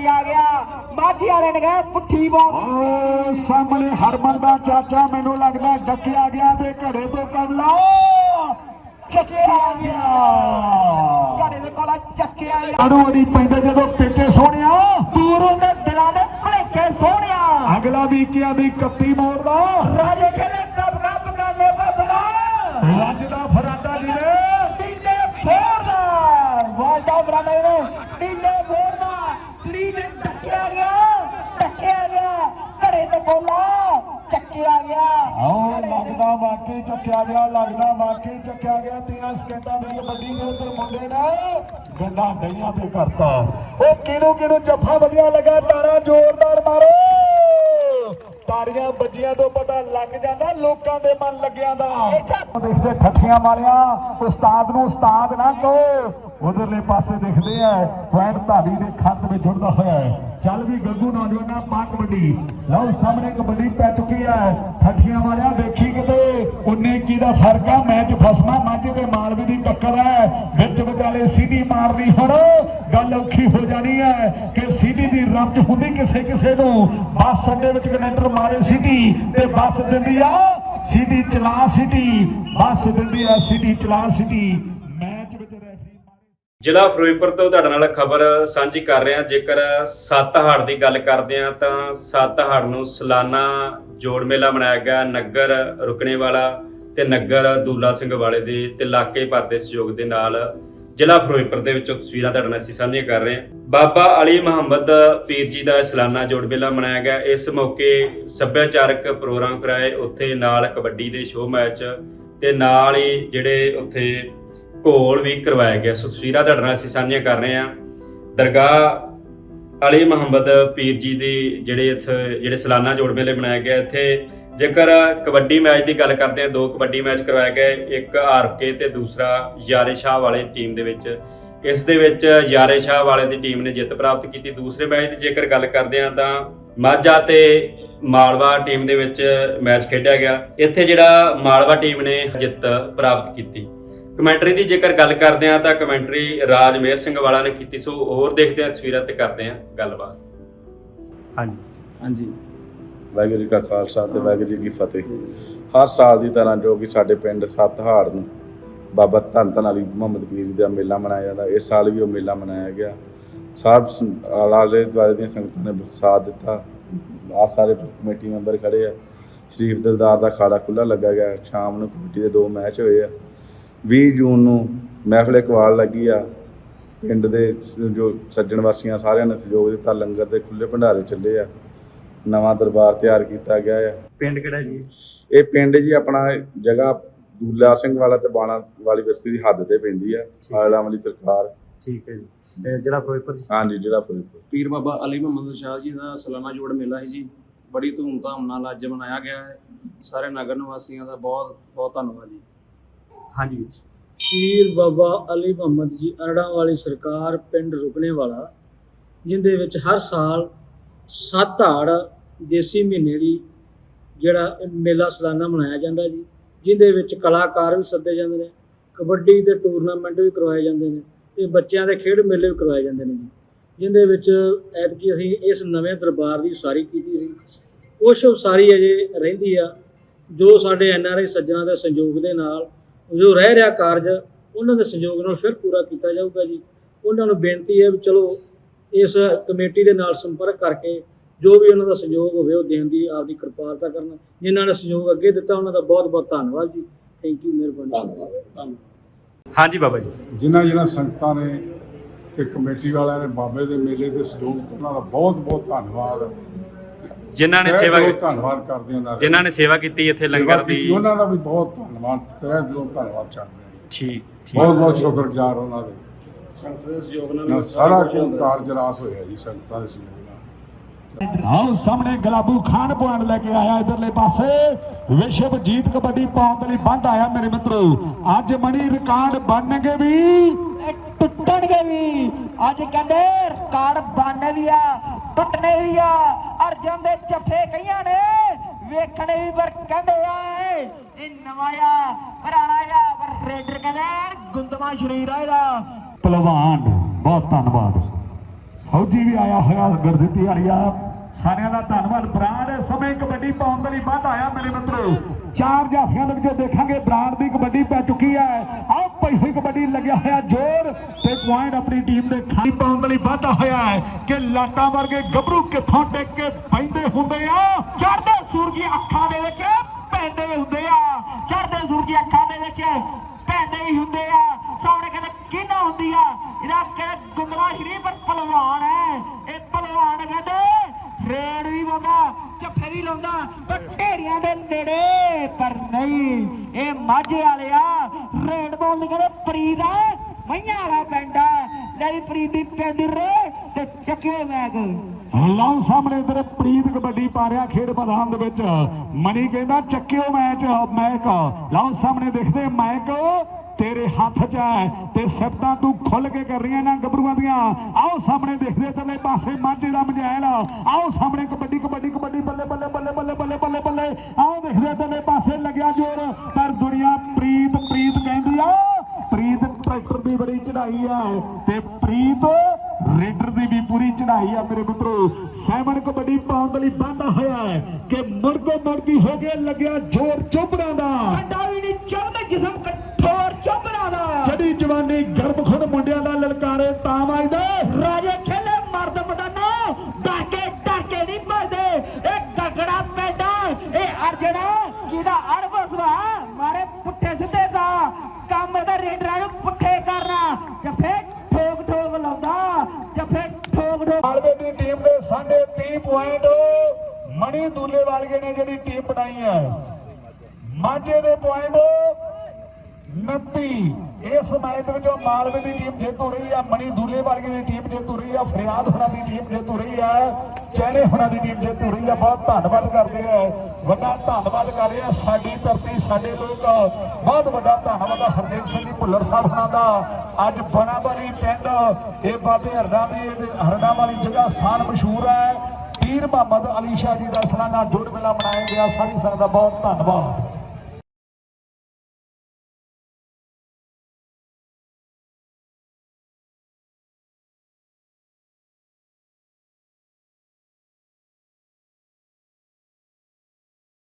ਚੱਕਿਆ ਗਿਆ? ਮਾਝੀ ਵਾਲੇ ਨੇ ਕਿਹਾ ਪੁੱਠੀ ਬਾਲ। ਸਾਹਮਣੇ ਹਰਮਨ ਦਾ ਚਾਚਾ ਮੈਨੂੰ ਲੱਗਦਾ ਡੱਕਿਆ ਗਿਆ ਤੇ ਘੜੇ ਤੋਂ ਕੱਢ ਲਾ। ਚੱਕਿਆ ਗਿਆ। ਘੜੇ ਦੇ ਕੋਲ ਚੱਕਿਆ ਗਿਆ। ਅੜੂ ਅੜੀ ਪੈਂਦੇ ਜਦੋਂ ਪੇਕੇ ਸੋਹਣਿਆ ਦੂਰੋਂ ਦੇ ਦਿਲਾਂ ਦੇ ਭਲੇਖੇ ਸੋਹਣਿਆ। ਅਗਲਾ ਵੀ ਕਿਹਾ ਵੀ ਕੱਤੀ ਮੋੜਦਾ। ਰਾਜੇ ਕਹਿੰਦੇ ਕਬ ਕਬ ਕਰਨੇ ਬਦਲਾ ਅੱਜ ਦਾ ਫਰਾਡਾ ਜੀ ਨੇ। ਟੀਲੇ ਫੋੜਦਾ। ਵਾਜਦਾ ਬਰਾਡਾ ਨੇ ਟੀਲੇ ਫੋੜਦਾ। ਚੱਕਿਆ ਗਿਆ ਚੱਕਿਆ ਗਿਆ। ਘੜੇ ਤੇ ਕੋਲਾ ਚੱਕਿਆ ਗਿਆ। ਆਓ ਲੱਗਦਾ ਵਾਕਈ ਚੱਕਿਆ ਗਿਆ ਲੱਗਦਾ ਵਾਕਈ ਚੱਕਿਆ ਗਿਆ। 13 ਸਕਿੰਟਾਂ ਦੀ ਕਬੱਡੀ ਦੇ ਉੱਤੇ ਮੁੰਡੇ ਨੇ ਗੰਡਾ ਡਈਆਂ ਤੇ ਕਰਤਾ। ਉਹ ਕਿਹਨੂੰ ਕਿਹਨੂੰ ਜੱਫਾ ਵਧੀਆ ਲੱਗਾ ਤਾਰਾ ਜ਼ੋਰਦਾਰ ਮਾਰੋ। ਤਾੜੀਆਂ ਵੱਜੀਆਂ ਤੋਂ ਪਤਾ ਲੱਗ ਜਾਂਦਾ ਲੋਕਾਂ ਦੇ ਮਨ ਲੱਗਿਆਂ ਦਾ। ਦੇਖਦੇ ਠੱਠੀਆਂ ਵਾਲਿਆਂ ਉਸਤਾਦ ਨੂੰ ਉਸਤਾਦ ਨਾ ਕਹੋ। ਉਧਰਲੇ ਪਾਸੇ ਦੇਖਦੇ ਆ ਪੁਆਇੰਟ ਧਾਰੀ ਦੇ ਖੱਤ ਵਿੱਚ ਜੁੜਦਾ ਹੋਇਆ ਹੈ। ਚੱਲ ਵੀ ਗੱਗੂ ਨੌਜਵਾਨਾਂ ਪਾ ਕਬੱਡੀ ਲਓ ਸਾਹਮਣੇ ਕਬੱਡੀ ਪੈ ਚੁੱਕੀ ਹੈ। ਠੱਠੀਆਂ ਵਾਲਿਆਂ ਵੇਖੀ ਕਿਤੇ? 19 ਕੀ ਦਾ ਫ਼ਰਕ ਆ? ਮੈਚ ਫਸਮਾ ਮਾਝੇ ਤੇ ਮਾਲਵੇ ਦੀ ਟੱਕਰ ਹੈ। ਵਿੱਚ ਵਿਚਾਲੇ ਸੀਡੀ ਮਾਰਨੀ ਹੁਣ। ਗੱਲ ਔਖੀ ਹੋ ਜਾਣੀ ਹੈ ਕਿ ਸੀਡੀ ਦੀ ਰਮਜ ਹੁੰਦੀ ਕਿਸੇ ਕਿਸੇ ਨੂੰ। ਬੱਸ ਅੱਡੇ ਵਿੱਚ ਕਨੈਕਟਰ ਮਾਰੇ ਸੀਡੀ ਤੇ ਬੱਸ ਦਿੰਦੀ ਆ ਸੀਡੀ ਚਲਾ ਸੀਡੀ। ਬੱਸ ਦਿੰਦੀ ਆ ਸੀਡੀ ਚਲਾ ਸੀਡੀ। ਜ਼ਿਲ੍ਹਾ ਫਿਰੋਜ਼ਪੁਰ ਤੋਂ ਤੁਹਾਡੇ ਨਾਲ ਖਬਰ ਸਾਂਝੀ ਕਰ ਰਹੇ। ਹਾਂ ਜੇਕਰ ਸੱਤਹਾੜ ਦੀ ਗੱਲ ਕਰਦੇ ਹਾਂ ਤਾਂ ਸੱਤ ਸੱਤਹਾੜ ਨੂੰ ਸਾਲਾਨਾ ਜੋੜ ਮੇਲਾ ਮਨਾਇਆ ਗਿਆ। ਨਗਰ ਰੁਕਣੇ ਵਾਲਾ ਤੇ ਨਗਰ ਦੂਲਾ ਸਿੰਘ ਵਾਲੇ ਦੇ ਤੇ ਇਲਾਕੇ ਭਰ ਦੇ ਸਹਿਯੋਗ ਦੇ ਨਾਲ ਜ਼ਿਲ੍ਹਾ ਫਿਰੋਜ਼ਪੁਰ ਦੇ ਵਿੱਚੋਂ ਤਸਵੀਰਾਂ ਤੁਹਾਡੇ ਨਾਲ ਅਸੀਂ ਸਾਂਝੀਆਂ ਕਰ ਰਹੇ ਹਾਂ। ਬਾਬਾ ਅਲੀ ਮੁਹੰਮਦ ਪੀਰ ਜੀ ਦਾ ਸਾਲਾਨਾ ਜੋੜ ਮੇਲਾ ਮਨਾਇਆ ਗਿਆ। ਇਸ ਮੌਕੇ ਸੱਭਿਆਚਾਰਕ ਪ੍ਰੋਗਰਾਮ ਕਰਾਏ। ਉੱਥੇ ਨਾਲ ਕਬੱਡੀ ਦੇ ਸ਼ੋਅ ਮੈਚ ਤੇ ਨਾਲ ਹੀ ਜਿਹੜੇ ਉੱਥੇ ਘੋਲ ਵੀ ਕਰਵਾਇਆ ਗਿਆ। ਸੋ ਤਸਵੀਰਾਂ ਤੁਹਾਡੇ ਨਾਲ ਅਸੀਂ ਸਾਂਝੀਆਂ ਕਰ ਰਹੇ ਹਾਂ, ਦਰਗਾਹ ਅਲੀ ਮੁਹੰਮਦ ਪੀਰ ਜੀ ਦੀ ਜਿਹੜੇ ਇੱਥੇ, ਜਿਹੜੇ ਸਾਲਾਨਾ ਜੋੜ ਮੇਲੇ ਬਣਾਇਆ ਗਿਆ। ਇੱਥੇ ਜੇਕਰ ਕਬੱਡੀ ਮੈਚ ਦੀ ਗੱਲ ਕਰਦੇ ਹਾਂ, ਦੋ ਕਬੱਡੀ ਮੈਚ ਕਰਵਾਏ ਗਏ, ਇੱਕ ਆਰਕੇ ਤੇ ਦੂਸਰਾ ਯਾਰੇ ਸ਼ਾਹ ਵਾਲੇ ਟੀਮ ਦੇ ਵਿੱਚ। ਇਸ ਦੇ ਵਿੱਚ ਯਾਰੇ ਸ਼ਾਹ ਵਾਲੇ ਦੀ ਟੀਮ ਨੇ ਜਿੱਤ ਪ੍ਰਾਪਤ ਕੀਤੀ। ਦੂਸਰੇ ਮੈਚ ਦੀ ਜੇਕਰ ਗੱਲ ਕਰਦੇ ਹਾਂ ਤਾਂ ਮਾਝਾ ਤੇ ਮਾਲਵਾ ਟੀਮ ਦੇ ਵਿੱਚ ਮੈਚ ਖੇਡਿਆ ਗਿਆ। ਇੱਥੇ ਜਿਹੜਾ ਮਾਲਵਾ ਟੀਮ ਨੇ ਜਿੱਤ ਪ੍ਰਾਪਤ ਕੀਤੀ। ਕਮੈਂਟਰੀ ਦੀ ਜੇਕਰ ਗੱਲ ਕਰਦੇ ਹਾਂ ਤਾਂ ਕਮੈਂਟਰੀ ਰਾਜ ਮੇਰ ਸਿੰਘ ਵਾਲਾ ਨੇ ਕੀਤੀ ਸੋ ਹੋਰ ਦੇਖਦੇ ਹਾਂ ਤਸਵੀਰਾਂ ਤੇ ਕਰਦੇ ਹਾਂ ਗੱਲਬਾਤ। ਹਾਂਜੀ। ਹਾਂਜੀ। ਵਾਹਿਗੁਰੂ ਜੀ ਕਾ ਖਾਲਸਾ ਤੇ ਵਾਹਿਗੁਰੂ ਜੀ ਕੀ ਫਤਿਹ। ਹਰ ਸਾਲ ਦੀ ਤਰ੍ਹਾਂ ਜੋ ਕਿ ਸਾਡੇ ਪਿੰਡ ਸੱਤਹਾੜ ਨੂੰ ਬਾਬਾ ਧੰਨ ਧੰਨ ਅਲੀ ਮੁਹੰਮਦ ਪੀਰ ਜੀ ਦਾ ਮੇਲਾ ਮਨਾਇਆ ਜਾਂਦਾ ਇਸ ਸਾਲ ਵੀ ਉਹ ਮੇਲਾ ਮਨਾਇਆ ਗਿਆ। ਸਭ ਆਲੇ ਦੁਆਲੇ ਦੀਆਂ ਸੰਗਤਾਂ ਨੇ ਸਾਥ ਦਿੱਤਾ। ਆ ਸਾਰੇ ਕਮੇਟੀ ਮੈਂਬਰ ਖੜੇ ਆ। ਸ਼ਰੀਫ ਦਿਲਦਾਰ ਦਾ ਖਾੜਾ ਖੁੱਲਾ ਲੱਗਾ ਗਿਆ। ਸ਼ਾਮ ਨੂੰ ਕਮੇਟੀ ਦੇ ਦੋ ਮੈਚ ਹੋਏ ਆ। 20 ਜੂਨ ਨੂੰ ਮਹਿਫਲ ਇਕਬਾਲ ਲੱਗੀ ਆ ਪਿੰਡ ਦੇ ਜੋ ਸੱਜਣ ਵਾਸੀਆਂ ਸਾਰਿਆਂ ਨੇ ਸਹਿਯੋਗ ਦਿੱਤਾ ਲੰਗਰ ਦੇ ਖੁੱਲੇ ਭੰਡਾਰੇ ਚੱਲੇ ਆ ਨਵਾਂ ਦਰਬਾਰ ਤਿਆਰ ਕੀਤਾ ਗਿਆ ਆ। ਪਿੰਡ ਕਿਹੜਾ ਜੀ? ਇਹ ਪਿੰਡ ਜੀ ਆਪਣਾ ਜਗ੍ਹਾ ਦੂਲਾ ਸਿੰਘ ਵਾਲਾ ਤੇ ਬਾਣਾ ਵਾਲੀ ਬਸਤੀ ਦੀ ਹੱਦ ਤੇ ਪੈਂਦੀ ਆ ਆਲਾ ਵਾਲੀ ਸਰਕਾਰ। ਠੀਕ ਹੈ ਜੀ। ਤੇ ਜ਼ਿਲ੍ਹਾ ਫਿਰੋਜ਼ਪੁਰ ਜੀ? ਹਾਂਜੀ ਜਿਹੜਾ ਫਿਰੋਜ਼ਪੁਰ। ਪੀਰ ਬਾਬਾ ਅਲੀ ਮੁਹੰਮਦ ਸ਼ਾਹ ਜੀ ਦਾ ਸਾਲਾਨਾ ਜੋੜ ਮੇਲਾ ਹੈ ਜੀ। ਬੜੀ ਧੂਮਧਾਮ ਨਾਲ ਅੱਜ ਮਨਾਇਆ ਗਿਆ ਹੈ। ਸਾਰੇ ਨਗਰ ਨਿਵਾਸੀਆਂ ਦਾ ਬਹੁਤ ਬਹੁਤ ਧੰਨਵਾਦ ਜੀ। ਹਾਂਜੀ ਵੀਰ ਜੀ। ਪੀਰ ਬਾਬਾ ਅਲੀ ਮੁਹੰਮਦ ਜੀ ਅਰੜਾਂ ਵਾਲੀ ਸਰਕਾਰ ਪਿੰਡ ਰੁਕਣੇ ਵਾਲਾ ਜਿੰਦੇ ਵਿੱਚ ਹਰ ਸਾਲ ਸੱਤ ਹਾੜ ਦੇਸੀ ਮਹੀਨੇ ਦੀ ਜਿਹੜਾ ਮੇਲਾ ਸਾਲਾਨਾ ਮਨਾਇਆ ਜਾਂਦਾ ਜੀ, ਜਿੰਦੇ ਵਿੱਚ ਕਲਾਕਾਰ ਵੀ ਸੱਦੇ ਜਾਂਦੇ ਨੇ, ਕਬੱਡੀ ਦੇ ਟੂਰਨਾਮੈਂਟ ਵੀ ਕਰਵਾਏ ਜਾਂਦੇ ਨੇ ਤੇ ਬੱਚਿਆਂ ਦੇ ਖੇਡ ਮੇਲੇ ਵੀ ਕਰਵਾਏ ਜਾਂਦੇ ਨੇ ਜੀ ਜਿੰਦੇ ਵਿੱਚ ਐਤਕੀ ਅਸੀਂ ਇਸ ਨਵੇਂ ਦਰਬਾਰ ਦੀ ਉਸਾਰੀ ਕੀਤੀ ਸੀ ਕੁਛ ਉਸਾਰੀ ਅਜੇ ਰਹਿੰਦੀ ਆ, ਜੋ ਸਾਡੇ ਐਨ ਆਰ ਆਈ ਸੱਜਣਾ ਦੇ ਸੰਯੋਗ ਦੇ ਨਾਲ ਜੋ ਰਹਿ ਰਿਹਾ ਕਾਰਜ ਉਹਨਾਂ ਦੇ ਸਹਿਯੋਗ ਨਾਲ ਫਿਰ ਪੂਰਾ ਕੀਤਾ ਜਾਊਗਾ ਜੀ। ਉਹਨਾਂ ਨੂੰ ਬੇਨਤੀ ਹੈ ਵੀ ਚਲੋ ਇਸ ਕਮੇਟੀ ਦੇ ਨਾਲ ਸੰਪਰਕ ਕਰਕੇ ਜੋ ਵੀ ਉਹਨਾਂ ਦਾ ਸਹਿਯੋਗ ਹੋਵੇ ਉਹ ਦੇਣ ਦੀ ਆਪਦੀ ਕਿਰਪਾਲਤਾ ਕਰਨ। ਜਿਨ੍ਹਾਂ ਨੇ ਸਹਿਯੋਗ ਅੱਗੇ ਦਿੱਤਾ ਉਹਨਾਂ ਦਾ ਬਹੁਤ ਬਹੁਤ ਧੰਨਵਾਦ ਜੀ। ਥੈਂਕ ਯੂ ਮਿਹਰਬਾਨੀ। ਧੰਨਵਾਦ। ਹਾਂਜੀ ਬਾਬਾ ਜੀ। ਜਿਨ੍ਹਾਂ ਜਿਨ੍ਹਾਂ ਸੰਗਤਾਂ ਨੇ ਤੇ ਕਮੇਟੀ ਵਾਲਿਆਂ ਨੇ ਬਾਬੇ ਦੇ ਮੇਲੇ ਦੇ ਸਹਿਯੋਗ ਉਹਨਾਂ ਦਾ ਬਹੁਤ ਬਹੁਤ ਧੰਨਵਾਦ। ਜਿਨ੍ਹਾਂ ਨੇ ਤਹਿ ਸੇਵਾ ਦਿਲੋਂ ਧੰਨਵਾਦ ਕਰਦੇ ਹਾਂ ਉਹਨਾਂ ਦਾ। ਜਿਨ੍ਹਾਂ ਨੇ ਸੇਵਾ ਕੀਤੀ ਇੱਥੇ ਸੇਵਾ ਲੰਗਰ ਕੀਤੀ, ਦੀ। ਉਹਨਾਂ ਦਾ ਵੀ ਬਹੁਤ ਧੰਨਵਾਦ ਤਹਿ ਦਿਲੋਂ ਧੰਨਵਾਦ ਕਰਦੇ ਹਾਂ। ਠੀਕ ਠੀਕ। ਬਹੁਤ ਬਹੁਤ ਸ਼ੁਕਰਗੁਜ਼ਾਰ ਉਹਨਾਂ ਦੇ। ਸੰਗਤ ਦੇ ਸਹਿਯੋਗ ਨਾਲ ਨਾਲ ਸਾਰਾ ਕੁਝ ਕਾਰਜ ਰਾਸ ਹੋਇਆ ਜੀ ਸੰਗਤਾਂ ਦੇ ਸਹਿਯੋਗ ਨਾਲ। ਆਓ ਸਾਹਮਣੇ ਗਲਾਬੂ ਖਾਨ ਪੁਆਇੰਟ ਲੈ ਕੇ ਆਇਆ ਇਧਰਲੇ ਪਾਸੇ। ਵਿਸ਼ਵ ਜੀਤ ਕਬੱਡੀ ਪਾਉਣ ਦੇ ਲਈ ਬੰਦ ਆਇਆ ਮੇਰੇ ਮਿੱਤਰੋ। ਅੱਜ ਮਣੀ ਰਿਕਾਰਡ ਬਣਨਗੇ ਵੀ ਇਹ ਟੁੱਟਣਗੇ ਵੀ। ਅੱਜ ਕਹਿੰਦੇ ਰਿਕਾਰਡ ਬਣਨੇ ਵੀ ਆ ਟੁੱਟਣੇ ਵੀ ਆ। ਅਰਜਨ ਦੇ ਜੱਫੇ ਕਈਆਂ ਨੇ, ਵੇਖਣੇ ਵੀ ਪਰ ਕਹਿੰਦੇ ਆ ਇਹ। ਨਵਾਂ ਪੁਰਾਣਾ ਆ, ਪਰ ਰੇਡਰ ਕਹਿੰਦੇ ਗੁੰਦਮਾ ਸ਼ਰੀਰ ਆ ਇਹਦਾ। ਪਹਿਲਵਾਨ, ਬਹੁਤ ਧੰਨਵਾਦ। ਫੌਜੀ ਵੀ ਆਇਆ ਹੋਇਆ ਗੁਰਦਿੱਤੀ ਵਾਲੀਆ ਸਾਰਿਆਂ ਦਾ ਧੰਨਵਾਦ, ਬਰਾੜ ਸਮੇਂ ਕਬੱਡੀ ਪਾਉਣ ਦੇ ਲਈ ਵੱਧ ਆਇਆ ਮੇਰੇ ਮਿੱਤਰੋ। ਚਾਰ ਜਾਫੀਆਂ ਦੇ ਵਿੱਚੋਂ ਦੇਖਾਂਗੇ, ਬਰਾੜ ਦੀ ਕਬੱਡੀ ਪੈ ਚੁੱਕੀ ਹੈ। ਆਹ ਪਈ ਕਬੱਡੀ ਲੱਗਿਆ ਹੋਇਆ ਜ਼ੋਰ ਤੇ ਪੁਆਇੰਟ ਆਪਣੀ ਟੀਮ ਦੇ ਖਾਲੀ ਪਾਉਣ ਲਈ ਵਾਧਾ ਹੋਇਆ ਹੈ ਕਿ ਲਾਟਾਂ ਵਰਗੇ ਗੱਭਰੂ ਕਿੱਥੋਂ ਟਿਕ ਕੇ ਬੈਂਦੇ ਹੁੰਦੇ ਆ? ਚੜਦੇ ਸੂਰਜ ਅੱਖਾਂ ਦੇ ਵਿੱਚ ਪੈਂਦੇ ਹੁੰਦੇ ਆ। ਚੜਦੇ ਸੂਰਜ ਅੱਖਾਂ ਦੇ ਵਿੱਚ ਪੈਂਦੇ ਹੀ ਹੁੰਦੇ ਆ। ਸਾਹਮਣੇ ਕਹਿੰਦੇ ਕਿਹਨਾ ਹੁੰਦੀ ਆ? ਇਹਦਾ ਕਹਿੰਦੇ ਗੁੰਦਵਾ ਸ਼ਰੀਫ ਪਰ ਪਹਿਲਵਾਨ ਹੈ। ਇਹ ਪਹਿਲਵਾਨ ਕਹਿੰਦੇ, ਰੇਡ ਵੀ ਲਾਉਂਦਾ ਚੱਫੇ ਵੀ ਲਾਉਂਦਾ ਪਰ ਢੇਰੀਆਂ ਦੇ ਨੇੜੇ, ਪਰ ਨਹੀਂ, ਇਹ ਮਾਝੇ ਵਾਲਿਆ ਰੇਡ ਤੋਂ ਲਈ ਪ੍ਰੀਤ ਆ, ਮਈਆਂ ਵਾਲਾ ਪਿੰਡ ਆ। ਲੈ ਵੀ ਪ੍ਰੀਤ ਦੀ ਪਿੰਡ ਰੇ ਤੇ ਚੱਕਿਓ ਮੈਗ ਲਓ ਸਾਹਮਣੇ ਤੇਰੇ ਪ੍ਰੀਤ ਕਬੱਡੀ ਪਾ ਰਿਹਾ ਖੇਡ ਮੈਦਾਨ ਦੇ ਵਿੱਚ। ਮਣੀ ਕਹਿੰਦਾ, ਚੱਕਿਓ ਮੈਚ, ਮੈਕ। ਲਓ ਸਾਹਮਣੇ ਦੇਖਦੇ, ਮੈਕ ਤੇਰੇ ਹੱਥ 'ਚ ਹੈ ਤੇ ਸਿਫਤਾਂ ਤੂੰ ਖੁੱਲ ਕੇ ਕਰ ਰਹੀਆਂ ਨਾ ਗੱਭਰੂਆਂ ਦੀਆਂ। ਆਓ ਸਾਹਮਣੇ ਦੇਖਦੇ ਤੇਰੇ ਪਾਸੇ ਮਾਝੇ ਦਾ ਮਜੈਲ ਆਓ ਸਾਹਮਣੇ ਕਬੱਡੀ ਕਬੱਡੀ ਕਬੱਡੀ, ਬੱਲੇ ਬੱਲੇ ਬੱਲੇ ਬੱਲੇ ਬੱਲੇ ਬੱਲੇ ਬੱਲੇ ਆਓ ਦੇਖਦੇ ਤੇਰੇ ਪਾਸੇ ਲੱਗਿਆ ਜੋਰ। ਪਰ ਦੁਨੀਆ ਪ੍ਰੀਤ ਪ੍ਰੀਤ ਕਹਿੰਦੀ ਆ। ਪ੍ਰੀਤ ਟਰੈਕਟਰ ਦੀ ਬੜੀ ਚੜਾਈ ਆ ਤੇ ਪ੍ਰੀਤ ਰੇਡਰ ਦੀ ਵੀ ਪੂਰੀ ਚੜਾਈ ਆ ਮੇਰੇ ਮਿੱਤਰੋ। ਸੈਵਨ ਕਬੱਡੀ ਪਾਉਣ ਦੇ ਲਈ ਬੰਦਾ ਹੋਇਆ ਹੈ ਕਿ ਮੁਰਗੋ ਮੁਰਗੀ ਹੋ ਗਿਆ ਲੱਗਿਆ ਜ਼ੋਰ ਚੁੱਭਣਾ ਦਾ। ਕੰਡਾ ਵੀ ਨਹੀਂ ਚੁੱਭਦਾ ਜਿਸਮ ਕਠੋਰ ਚੁੱਭਣਾ ਦਾ। ਚੜੀ ਜਵਾਨੀ ਗਰਭ ਖੁੱਡ ਮੁੰਡਿਆਂ ਦਾ ਲਲਕਾਰੇ ਤਾਂ ਵੱਜਦਾ ਰਾਜੇ ਖੇਲੇ ਮਰਦ ਮਦਾਨਾ ਡਰ ਕੇ ਡਰ ਕੇ ਨਹੀਂ ਭਜਦੇ ਇਹ ਗਗੜਾ ਪੈਂਦਾ ਇਹ ਅਰਜਣਾ ਕਿਹਦਾ ਅਰਬਸਵਾ ਮਾਰੇ ਪੁੱਠੇ ਸਿੱਧੇ ਦਾ ਕੰਮ ਇਹਦਾ ਰੇਡਰਾਂ ਨੂੰ ਪੁੱਠੇ ਕਰਨਾ ਜੱਫੇ ਠੋਕ ਠੋਕ ਲਾਉਂਦਾ ਜੱਫੇ ਠੋਕ ਠੋਕ ਮਾਲਵੇ ਦੀ ਟੀਮ ਦੇ ਸਾਢੇ 30 ਪੁਆਇੰਟ ਮਣੀ ਦੂਲੇ ਵਾਲੀਏ ਨੇ ਜਿਹੜੀ ਟੀਮ ਬਣਾਈ ਹੈ। ਮਾਝੇ ਦੇ ਪੁਆਇੰਟ 29 ਇਸ ਮੈਚ ਵਿੱਚੋਂ ਮਾਲਵੇ ਦੀ ਟੀਮ ਜਿੱਤ ਰਹੀ ਹੈ। ਮਣੀ ਦੂਲੇ ਵਾਲੀਏ ਦੀ ਟੀਮ ਜਿੱਤ ਰਹੀ ਹੈ। ਫਰਿਆਦ ਹੋਣਾ ਦੀ ਟੀਮ ਜਿੱਤ ਰਹੀ ਹੈ। ਚੈਨੇ ਹੋਣਾ ਦੀ ਟੀਮ ਜਿੱਤ ਰਹੀ ਹੈ। ਬਹੁਤ ਧੰਨਵਾਦ ਕਰਦੇ ਆ ਵੱਡਾ ਧੰਨਵਾਦ ਕਰ ਰਹੇ ਸਾਡੀ ਧਰਤੀ, ਸਾਡੇ ਲੋਕ। ਬਹੁਤ ਵੱਡਾ ਧੰਨਵਾਦ ਹਰਦੇਵ ਸਿੰਘ ਜੀ ਭੁੱਲਰ ਸਾਹਿਬ ਹੋਣਾ ਦਾ। ਅੱਜ ਬਨਾਬਲੀ ਪਿੰਡ। ਇਹ ਬਾਬੇ ਹਰਦਾ ਦੀ ਹਰਦਾ ਵਾਲੀ ਜਗ੍ਹਾ ਸਥਾਨ ਮਸ਼ਹੂਰ ਹੈ। ਪੀਰ ਮੁਹੰਮਦ ਅਲੀ ਸ਼ਾਹ ਜੀ ਦਾ ਸਾਲਾਨਾ ਜੁੜ ਮੇਲਾ ਮਨਾਇਆ ਗਿਆ। ਸਾਰੀ ਸੰਗਤ ਦਾ ਬਹੁਤ ਧੰਨਵਾਦ।